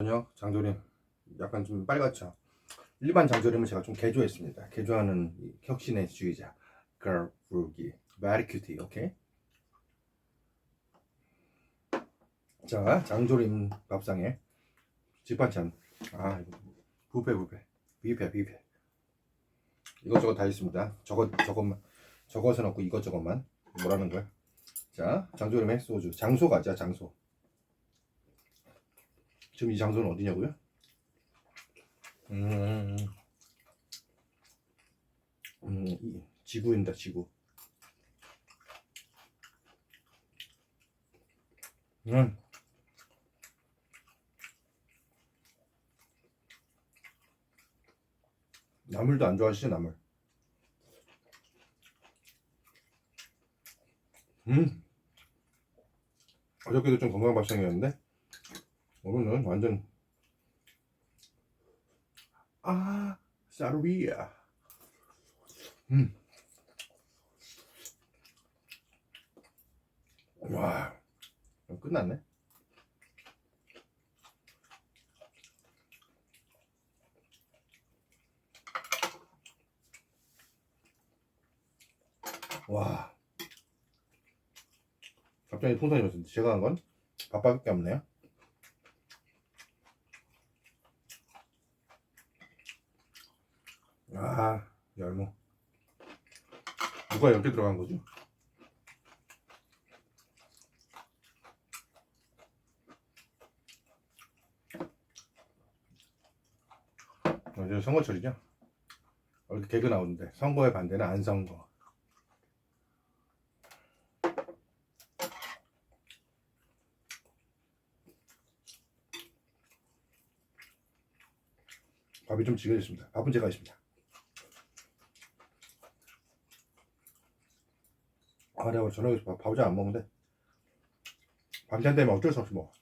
저녁 장조림 약간 좀 빨갛죠. 일반 장조림은 제가 좀 개조했습니다. 개조하는 이 혁신의 주의자 거북이 마리큐티 오케이. 자 장조림 밥상에 집반찬 아 이거 부페 부페 비페 비페 이것저것 다 있습니다. 저것 저것만 저것은 없고 이것저것만 뭐라는 거야? 자 장조림에 소주 장소 가자 장소. 지금 이 장소는 어디냐고요? 음, 음, 이 지구입니다, 지구. 음. 나물도 안 좋아하시죠, 나물? 음. 어저께도 좀 건강 밥상이었는데 오늘은 완전 아 사르비아 음. 와 끝났네? 와. 갑자기 풍선이 왔는데 제가 한 건? 밥밖에 없네요 아, 열무. 누가 이렇게 들어간 거지? 어, 이제 선거철이죠? 여기 개그 나오는데 선거의 반대는 안 선거. 밥이 좀 지겨졌습니다. 밥은 제가 했습니다. 아, 내가 저녁에 밥, 밥을 잘 안 먹는데 밤잠 되면 어쩔 수 없이 먹어.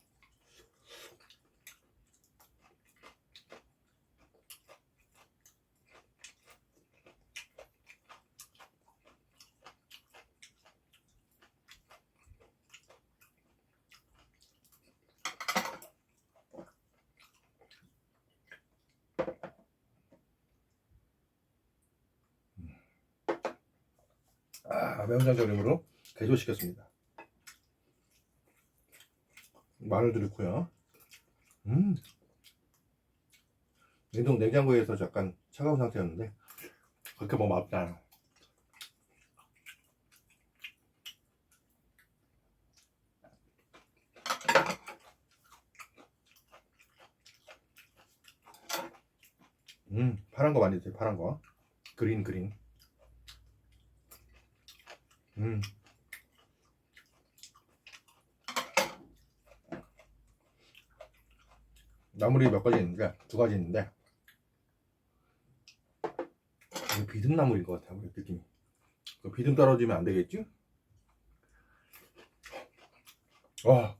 아, 매운장조림으로 개조시켰습니다. 마늘도 넣고요. 음. 냉동 냉장고에서 약간 차가운 상태였는데 그렇게 먹으면 않아요. 음, 파란 거 많이 드세요. 파란 거. 그린 그린. 음. 나물이 몇 가지 있는데 두 가지 있는데 이게 비듬 나물인 것 같아요 느낌이 그 비듬 떨어지면 안 되겠지? 와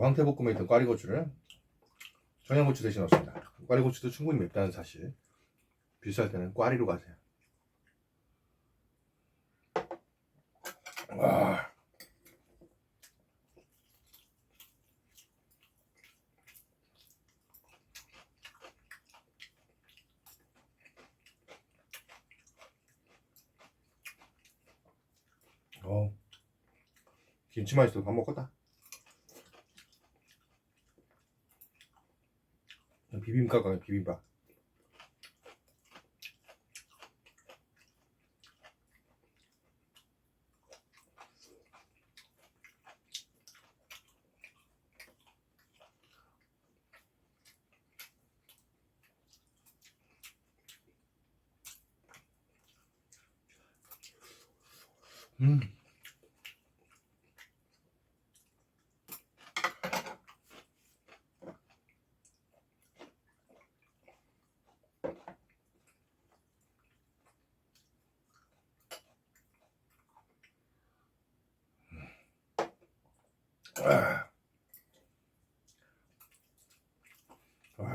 황태볶음에 있던 꽈리고추를 청양고추 대신 넣습니다 꽈리고추도 충분히 맵다는 사실 비쌀 때는 꽈리로 가세요 와. 어. 김치 맛있어 밥 먹었다 비빔밥 가요 비빔밥 음. 아,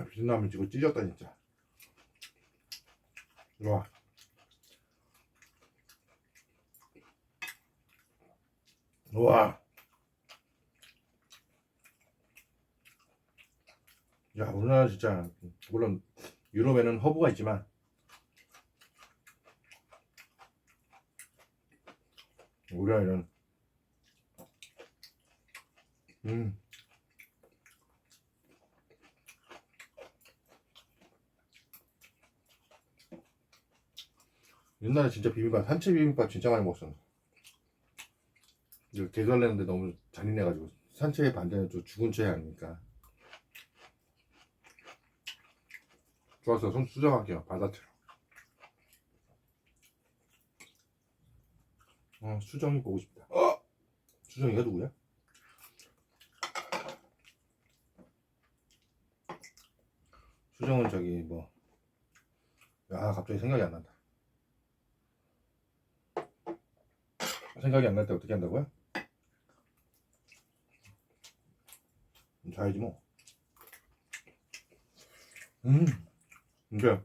비린나물 지고 찢었다 진짜. 와. 와. 야, 우리나라 진짜 물론 유럽에는 허브가 있지만 우리나라는 음. 옛날에 진짜 비빔밥 산채 비빔밥 진짜 많이 먹었었는데 이거 개설내는데 너무 잔인해가지고 산채의 반대는 또 죽은 채 아닙니까. 좋았어. 손 수정할게요. 받아들여 어 수정이 보고 싶다. 어! 수정이가 누구야? 수정은 저기 뭐아 갑자기 생각이 안 난다 생각이 안 날 때 어떻게 한다고요? 자야지 뭐. 음, 이제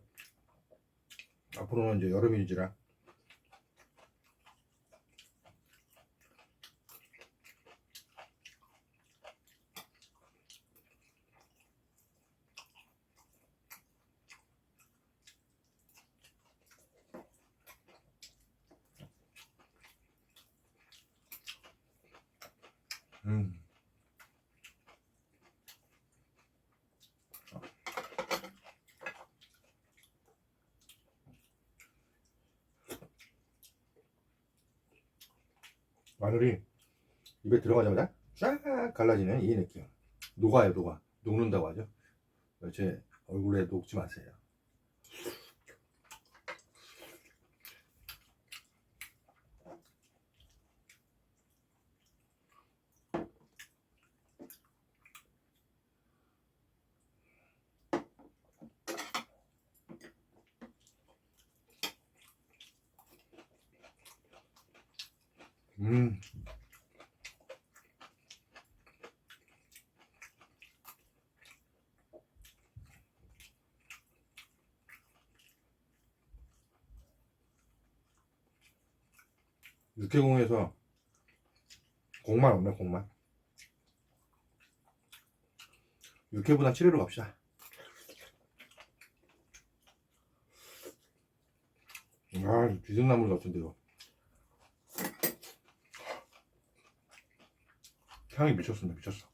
앞으로는 이제 여름이지라 음. 마늘이 입에 들어가자마자 쫙 갈라지는 이 느낌. 녹아요, 녹아. 녹는다고 하죠. 제 얼굴에 녹지 마세요. 음. 육해공에서 공만 없네 공만. 육회보다 7회로 갑시다. 아 비등나물 같은데 이 향이 미쳤습니다. 미쳤어.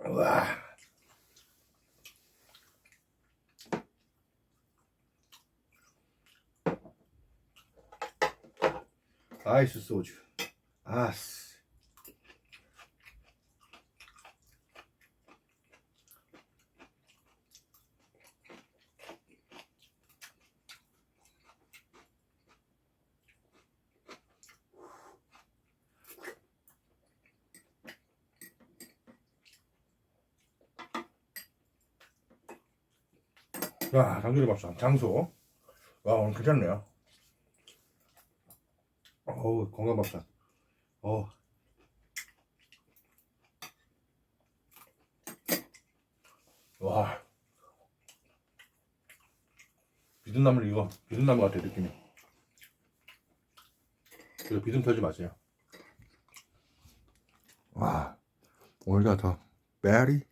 와. 아이스 소주. 아스 야 장조림 밥상 장소 와 오늘 괜찮네요 어우 건강 밥상 어 와. 비듬나물 이거 비듬나물 같아 느낌이. 이거 비듬 털지 마세요. 와 오늘가 더 very.